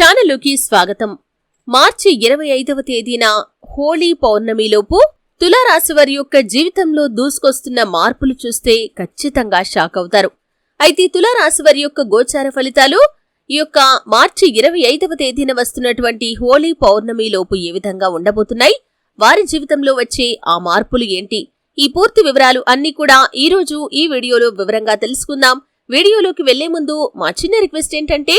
ఛానలుకి స్వాగతం. మార్చి ఇరవై ఐదవ తేదీన హోళీ పౌర్ణమిలోపు తులారాశి వారి యొక్క జీవితంలో దూసుకొస్తున్న మార్పులు చూస్తే ఖచ్చితంగా షాక్ అవుతారు. అయితే తులారాశి వారి యొక్క గోచార ఫలితాలు ఈ యొక్క మార్చి ఇరవై ఐదవ తేదీన వస్తున్నటువంటి హోళీ పౌర్ణమి లోపు ఏ విధంగా ఉండబోతున్నాయి వారి జీవితంలో వచ్చే ఆ మార్పులు ఏంటి? ఈ పూర్తి వివరాలు అన్ని కూడా ఈ రోజు ఈ వీడియోలో వివరంగా తెలుసుకుందాం. వీడియోలోకి వెళ్ళే ముందు మా చిన్న రిక్వెస్ట్ ఏంటంటే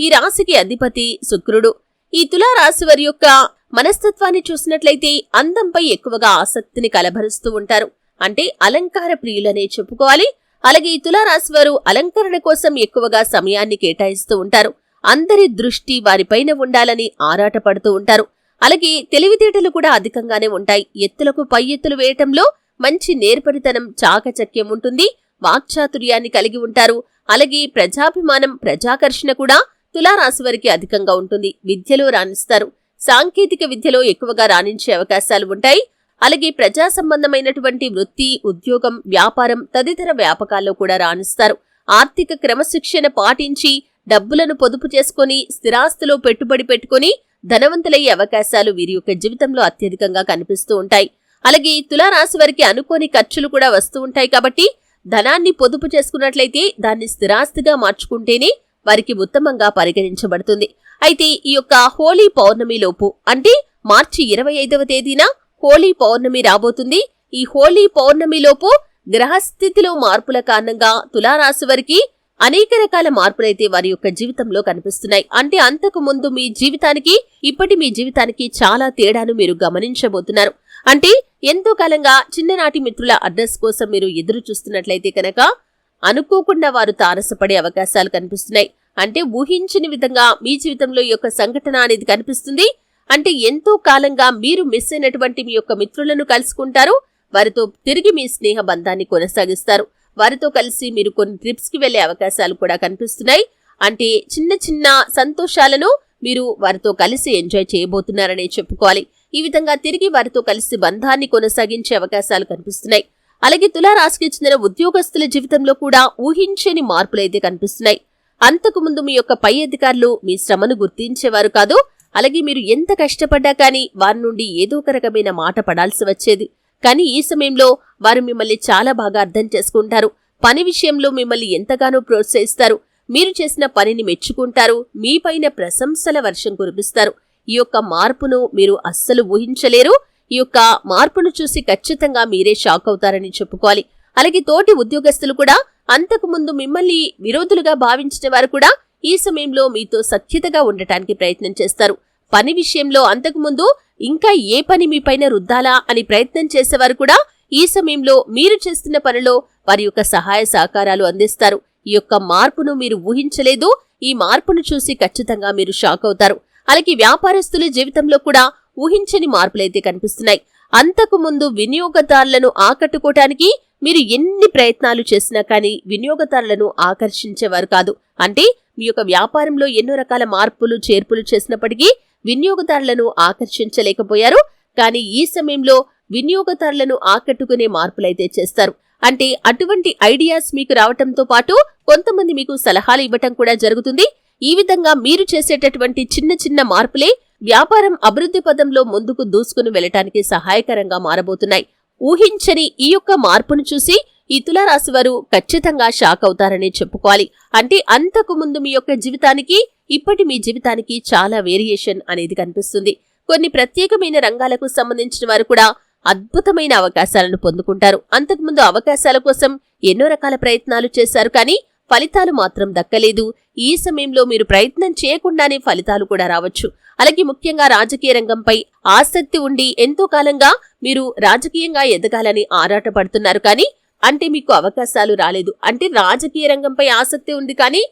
ఈ రాశికి అధిపతి శుక్రుడు. ఈ తులారాశి వారి యొక్క మనస్తత్వాన్ని చూసినట్లయితే అందంపై ఎక్కువగా ఆసక్తిని కలబరుస్తూ ఉంటారు. అంటే అలంకార ప్రియులనే చెప్పుకోవాలి. అలాగే ఈ తులారాశి వారు అలంకరణ కోసం ఎక్కువగా సమయాన్ని కేటాయిస్తూ ఉంటారు. అందరి దృష్టి వారిపైన ఉండాలని ఆరాటపడుతూ ఉంటారు. అలాగే తెలివితేటలు కూడా అధికంగానే ఉంటాయి. ఎత్తులకు పై ఎత్తులు వేయటంలో మంచి నేర్పరితనం చాకచక్యం ఉంటుంది. వాక్చాతుర్యాన్ని కలిగి ఉంటారు. అలాగే ప్రజాభిమానం ప్రజాకర్షణ కూడా తులారాశి వారికి అధికంగా ఉంటుంది. విద్యలో రాణిస్తారు. సాంకేతిక విద్యలో ఎక్కువగా రాణించే అవకాశాలు ఉంటాయి. అలాగే ప్రజా సంబంధమైనటువంటి వృత్తి ఉద్యోగం వ్యాపారం తదితర వ్యాపకాల్లో కూడా రాణిస్తారు. ఆర్థిక క్రమశిక్షణ పాటించి డబ్బులను పొదుపు చేసుకుని స్థిరాస్తిలో పెట్టుబడి పెట్టుకుని ధనవంతులయ్యే అవకాశాలు వీరి యొక్క జీవితంలో అత్యధికంగా కనిపిస్తూ ఉంటాయి. అలాగే తులారాశి వారికి అనుకోని ఖర్చులు కూడా వస్తూ ఉంటాయి కాబట్టి ధనాన్ని పొదుపు చేసుకున్నట్లయితే దాన్ని స్థిరాస్తిగా మార్చుకుంటేనే వారికి ఉత్తమంగా పరిగణించబడుతుంది. అయితే ఈ యొక్క హోలీ పౌర్ణమి లోపు అంటే మార్చి ఇరవై ఐదవ తేదీన హోలీ పౌర్ణమి రాబోతుంది. ఈ హోలీ పౌర్ణమి లోపు గ్రహస్థితిలో మార్పుల కారణంగా తులారాశి వారికి అనేక రకాల మార్పులైతే వారి యొక్క జీవితంలో కనిపిస్తున్నాయి. అంటే అంతకు ముందు మీ జీవితానికి ఇప్పటి మీ జీవితానికి చాలా తేడాను మీరు గమనించబోతున్నారు. అంటే ఎంతో కాలంగా చిన్ననాటి మిత్రుల అడ్రస్ కోసం మీరు ఎదురు చూస్తున్నట్లయితే కనుక అనుకోకుండా వారు తారసపడే అవకాశాలు కనిపిస్తున్నాయి. అంటే ఊహించని విధంగా మీ జీవితంలో ఈ యొక్క సంఘటన అనేది కనిపిస్తుంది. అంటే ఎంతో కాలంగా మీరు మిస్ అయినటువంటి మీ యొక్క మిత్రులను కలుసుకుంటారు. వారితో తిరిగి మీ స్నేహ బంధాన్ని కొనసాగిస్తారు. వారితో కలిసి మీరు కొన్ని ట్రిప్స్కి వెళ్ళే అవకాశాలు కూడా కనిపిస్తున్నాయి. అంటే చిన్న చిన్న సంతోషాలను మీరు వారితో కలిసి ఎంజాయ్ చేయబోతున్నారనే చెప్పుకోవాలి. ఈ విధంగా తిరిగి వారితో కలిసి బంధాన్ని కొనసాగించే అవకాశాలు కనిపిస్తున్నాయి. అలాగే తులారాశికి చెందిన ఉద్యోగస్తుల జీవితంలో కూడా ఊహించని మార్పులైతే కనిపిస్తున్నాయి. అంతకుముందు మీ యొక్క పై అధికారులు మీ శ్రమను గుర్తించేవారు కాదు. అలాగే మీరు ఎంత కష్టపడ్డా కానీ వారి నుండి ఏదో ఒక రకమైన మాట పడాల్సి వచ్చేది. కానీ ఈ సమయంలో వారు మిమ్మల్ని చాలా బాగా అర్థం చేసుకుంటారు. పని విషయంలో మిమ్మల్ని ఎంతగానో ప్రోత్సహిస్తారు. మీరు చేసిన పనిని మెచ్చుకుంటారు. మీపైన ప్రశంసల వర్షం కురిపిస్తారు. ఈ యొక్క మార్పును మీరు అస్సలు ఊహించలేరు. ఈ యొక్క మార్పును చూసి ఖచ్చితంగా మీరే షాక్ అవుతారని చెప్పుకోవాలి. అలాగే తోటి ఉద్యోగస్తులు కూడా అంతకు ముందు మిమ్మల్ని విరోధులుగా భావించిన వారు కూడా ఈ సమయంలో మీతో సఖ్యతగా ఉండటానికి ప్రయత్నం చేస్తారు. పని విషయంలో అంతకుముందు ఇంకా ఏ పని మీపైన రుద్దాలా అని ప్రయత్నం చేసేవారు కూడా ఈ సమయంలో మీరు చేస్తున్న పనిలో వారి యొక్క సహాయ సహకారాలు అందిస్తారు. ఈ యొక్క మార్పును మీరు ఊహించలేదు. ఈ మార్పును చూసి ఖచ్చితంగా మీరు షాక్ అవుతారు. అలాగే వ్యాపారస్తుల జీవితంలో కూడా ఊహించని మార్పులైతే కనిపిస్తున్నాయి. అంతకు ముందు వినియోగదారులను ఆకట్టుకోవటానికి మీరు ఎన్ని ప్రయత్నాలు చేసినా కానీ వినియోగదారులను ఆకర్షించేవారు కాదు. అంటే మీ యొక్క వ్యాపారంలో ఎన్నో రకాల మార్పులు చేర్పులు చేసినప్పటికీ వినియోగదారులను ఆకర్షించలేకపోయారు. కానీ ఈ సమయంలో వినియోగదారులను ఆకట్టుకునే మార్పులైతే చేస్తారు. అంటే అటువంటి ఐడియాస్ మీకు రావటంతో పాటు కొంతమంది మీకు సలహాలు ఇవ్వటం కూడా జరుగుతుంది. ఈ విధంగా మీరు చేసేటటువంటి చిన్న చిన్న మార్పులే వ్యాపారం అభివృద్ధి పదంలో ముందుకు దూసుకుని వెళ్ళటానికి సహాయకరంగా మారబోతున్నాయి. ఊహించని ఈ యొక్క మార్పును చూసి ఈ తులారాశి వారు ఖచ్చితంగా షాక్ అవుతారని చెప్పుకోవాలి. అంటే అంతకు ముందు మీ యొక్క జీవితానికి ఇప్పటి మీ జీవితానికి చాలా వేరియేషన్ అనేది కనిపిస్తుంది. కొన్ని ప్రత్యేకమైన రంగాలకు సంబంధించిన వారు కూడా అద్భుతమైన అవకాశాలను పొందుకుంటారు. అంతకుముందు అవకాశాల కోసం ఎన్నో రకాల ప్రయత్నాలు చేశారు కానీ ఫలితాలు మాత్రం దక్కలేదు. ఈ సమయంలో మీరు ప్రయత్నం చేయకుండానే ఫలితాలు కూడా రావచ్చు. అలాగే ముఖ్యంగా రాజకీయ రంగంపై ఆసక్తి ఉండి ఎంతో కాలంగా మీరు రాజకీయంగా ఎదగాలని ఆరాటపడుతున్నారు. కానీ అంటే మీకు అవకాశాలు రాలేదు. అంటే రాజకీయ రంగంపై ఆసక్తి ఉంది కానీ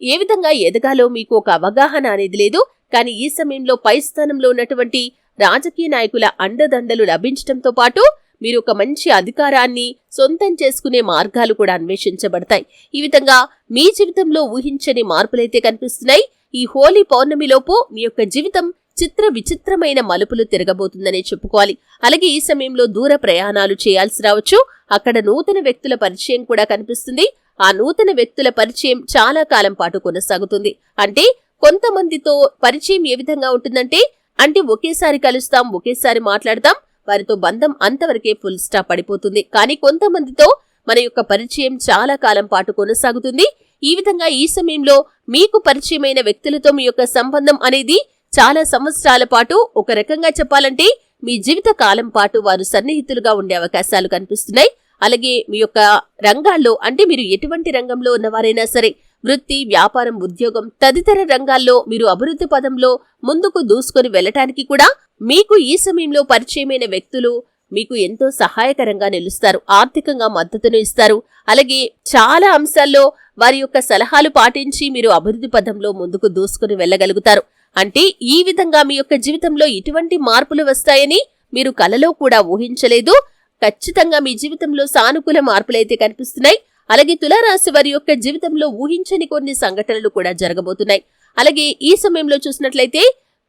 ఏ విధంగా ఎదగాలో మీకు ఒక అవగాహన అనేది లేదు. కానీ ఈ సమయంలో పై స్థానంలో ఉన్నటువంటి రాజకీయ నాయకుల అండదండలు లభించడంతో పాటు మీరు ఒక మంచి అధికారాన్ని సొంతం చేసుకునే మార్గాలు కూడా అన్వేషించబడతాయి. ఈ విధంగా మీ జీవితంలో ఊహించని మార్పులైతే కనిపిస్తున్నాయి. ఈ హోలీ పౌర్ణమిలోపు మీ యొక్క జీవితం చిత్ర విచిత్రమైన మలుపులు తిరగబోతుందనే చెప్పుకోవాలి. అలాగే ఈ సమయంలో దూర ప్రయాణాలు చేయాల్సి రావచ్చు. అక్కడ నూతన వ్యక్తుల పరిచయం కూడా కనిపిస్తుంది. ఆ నూతన వ్యక్తుల పరిచయం చాలా కాలం పాటు కొనసాగుతుంది. అంటే కొంతమందితో పరిచయం ఏ విధంగా ఉంటుందంటే అంటే ఒకేసారి కలుస్తాం ఒకేసారి మాట్లాడతాం వారితో బంధం అంతవరకే ఫుల్ స్టాప్ పడిపోతుంది. కానీ కొంతమందితో మన యొక్క పరిచయం చాలా కాలం పాటు కొనసాగుతుంది. ఈ విధంగా ఈ సమయంలో మీకు పరిచయమైన వ్యక్తులతో మీ యొక్క సంబంధం అనేది చాలా సంవత్సరాల పాటు ఒక రకంగా చెప్పాలంటే మీ జీవిత కాలం పాటు వారు సన్నిహితులుగా ఉండే అవకాశాలు కనిపిస్తున్నాయి. అలాగే మీ యొక్క రంగాల్లో అంటే మీరు ఎటువంటి రంగంలో ఉన్నవారైనా సరే వృత్తి వ్యాపారం ఉద్యోగం తదితర రంగాల్లో మీరు అభివృద్ధి పదంలో ముందుకు దూసుకొని వెళ్ళటానికి కూడా మీకు ఈ సమయంలో పరిచయమైన వ్యక్తులు మీకు ఎంతో సహాయకరంగా నిలుస్తారు ఆర్థికంగా మద్దతును ఇస్తారు. అలాగే చాలా అంశాల్లో వారి యొక్క సలహాలు పాటించి మీరు అభివృద్ధి పదంలో ముందుకు దూసుకుని వెళ్ళగలుగుతారు. అంటే ఈ విధంగా మీ యొక్క జీవితంలో ఇటువంటి మార్పులు వస్తాయని మీరు కలలో కూడా ఊహించలేదు. ఖచ్చితంగా మీ జీవితంలో సానుకూల మార్పులైతే కనిపిస్తున్నాయి. అలాగే తులారాశి వారి యొక్క జీవితంలో ఊహించని కొన్ని సంఘటనలు కూడా జరగబోతున్నాయి. అలాగే ఈ సమయంలో చూసినట్లయితే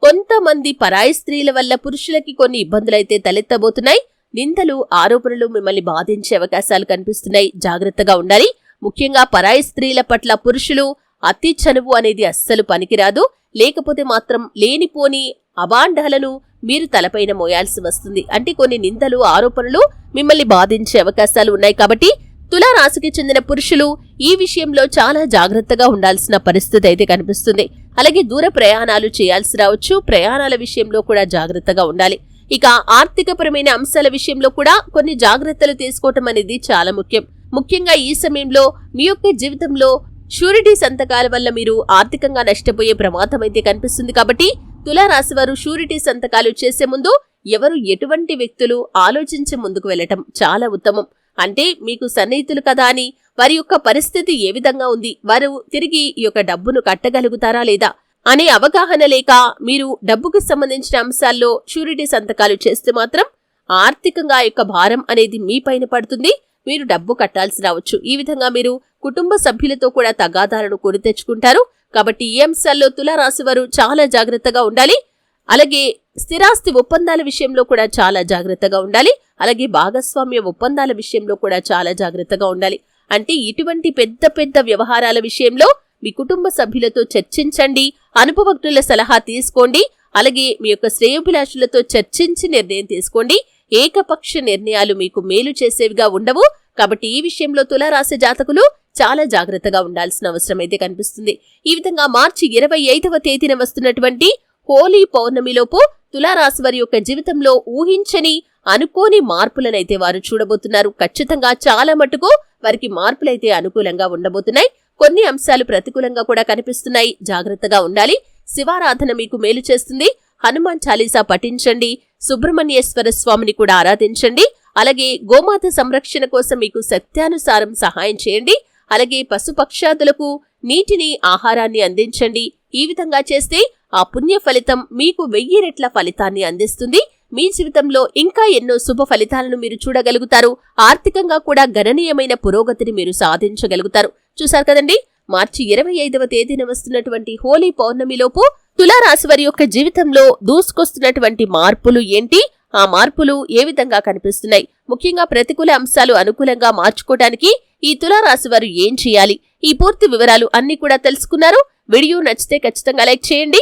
కొంతమంది పరాయి స్త్రీల వల్ల పురుషులకి కొన్ని ఇబ్బందులైతే తలెత్తబోతున్నాయి. నిందలు ఆరోపణలు మిమ్మల్ని బాధించే అవకాశాలు కనిపిస్తున్నాయి. జాగ్రత్తగా ఉండాలి. ముఖ్యంగా పరాయి స్త్రీల పట్ల పురుషులు అతి చనువు అనేది అస్సలు పనికిరాదు. లేకపోతే మాత్రం లేనిపోని అబాండాలను మీరు తలపైన మోయాల్సి వస్తుంది. అంటే కొన్ని నిందలు ఆరోపణలు మిమ్మల్ని బాధించే అవకాశాలు ఉన్నాయి కాబట్టి తులారాశికి చెందిన పురుషులు ఈ విషయంలో చాలా జాగ్రత్తగా ఉండాల్సిన పరిస్థితి అయితే కనిపిస్తుంది. అలాగే దూర ప్రయాణాలు చేయాల్సి రావచ్చు. ప్రయాణాల విషయంలో కూడా జాగ్రత్తగా ఉండాలి. ఇక ఆర్థికపరమైన అంశాల విషయంలో కూడా కొన్ని జాగ్రత్తలు తీసుకోవటం అనేది చాలా ముఖ్యం. ముఖ్యంగా ఈ సమయంలో మీ యొక్క జీవితంలో షూరిటీ సంతకాల వల్ల మీరు ఆర్థికంగా నష్టపోయే ప్రమాదం అయితే కనిపిస్తుంది కాబట్టి తులారాశి వారు షూరిటీ సంతకాలు చేసే ముందు ఎవరు ఎటువంటి వ్యక్తులు ఆలోచించి ముందుకు వెళ్ళటం చాలా ఉత్తమం. అంటే మీకు సన్నిహితులు కదా అని వారి యొక్క పరిస్థితి ఏ విధంగా ఉంది వారు తిరిగి ఈ యొక్క డబ్బును కట్టగలుగుతారా లేదా అనే అవగాహన లేక మీరు డబ్బుకు సంబంధించిన అంశాల్లో షూరిటీ సంతకాలు చేస్తే మాత్రం ఆర్థికంగా యొక్క భారం అనేది మీ పైన పడుతుంది. మీరు డబ్బు కట్టాల్సి రావచ్చు. ఈ విధంగా మీరు కుటుంబ సభ్యులతో కూడా తగాదాలను కొని తెచ్చుకుంటారు. కాబట్టి ఈ అంశాల్లో తులారాశి వారు చాలా జాగ్రత్తగా ఉండాలి. అలాగే స్థిరాస్తి ఒప్పందాల విషయంలో కూడా చాలా జాగ్రత్తగా ఉండాలి. అలాగే భాగస్వామ్య ఒప్పందాల విషయంలో కూడా చాలా జాగ్రత్తగా ఉండాలి. అంటే ఇటువంటి పెద్ద పెద్ద వ్యవహారాల విషయంలో మీ కుటుంబ సభ్యులతో చర్చించండి. అనుభవజ్ఞుల సలహా తీసుకోండి. అలాగే మీ యొక్క శ్రేయోభిలాషులతో చర్చించి నిర్ణయం తీసుకోండి. ఏకపక్ష నిర్ణయాలు మీకు మేలు చేసేవిగా ఉండవు. కాబట్టి ఈ విషయంలో తులారాశి జాతకులు చాలా జాగ్రత్తగా ఉండాల్సిన అవసరం అయితే కనిపిస్తుంది. ఈ విధంగా మార్చి ఇరవై ఐదవ తేదీన వస్తున్నటువంటి హోలీ పౌర్ణమిలోపు తులారాశి వారి యొక్క జీవితంలో ఊహించని అనుకోని మార్పులనైతే వారు చూడబోతున్నారు. ఖచ్చితంగా చాలా మటుకు వారికి మార్పులైతే అనుకూలంగా ఉండబోతున్నాయి. కొన్ని అంశాలు ప్రతికూలంగా కూడా కనిపిస్తున్నాయి. జాగ్రత్తగా ఉండాలి. శివారాధన మీకు మేలు చేస్తుంది. హనుమాన్ చాలీసా పఠించండి. సుబ్రహ్మణ్యేశ్వర స్వామిని కూడా ఆరాధించండి. అలాగే గోమాత సంరక్షణ కోసం మీకు సత్యానుసారం సహాయం చేయండి. అలాగే పశుపక్షాదులకు నీటిని ఆహారాన్ని అందించండి. ఈ విధంగా చేస్తే ఆ పుణ్య ఫలితం మీకు వెయ్యి రెట్ల ఫలితాన్ని అందిస్తుంది. మీ జీవితంలో ఇంకా ఎన్నో శుభ ఫలితాలను మీరు చూడగలుగుతారు. ఆర్థికంగా కూడా గణనీయమైన పురోగతిని మీరు సాధించగలుగుతారు. చూశారు కదండి? మార్చి ఇరవై ఐదవ తేదీన వస్తున్నటువంటి హోలీ పౌర్ణమిలోపు తులారాశి వారి యొక్క జీవితంలో దూసుకొస్తున్నటువంటి మార్పులు ఏంటి? ఆ మార్పులు ఏ విధంగా కనిపిస్తున్నాయి? ముఖ్యంగా ప్రతికూల అంశాలు అనుకూలంగా మార్చుకోవడానికి ఈ తులారాశి వారు ఏం చేయాలి? ఈ పూర్తి వివరాలు అన్ని కూడా తెలుసుకున్నారు. వీడియో నచ్చితే ఖచ్చితంగా లైక్ చేయండి.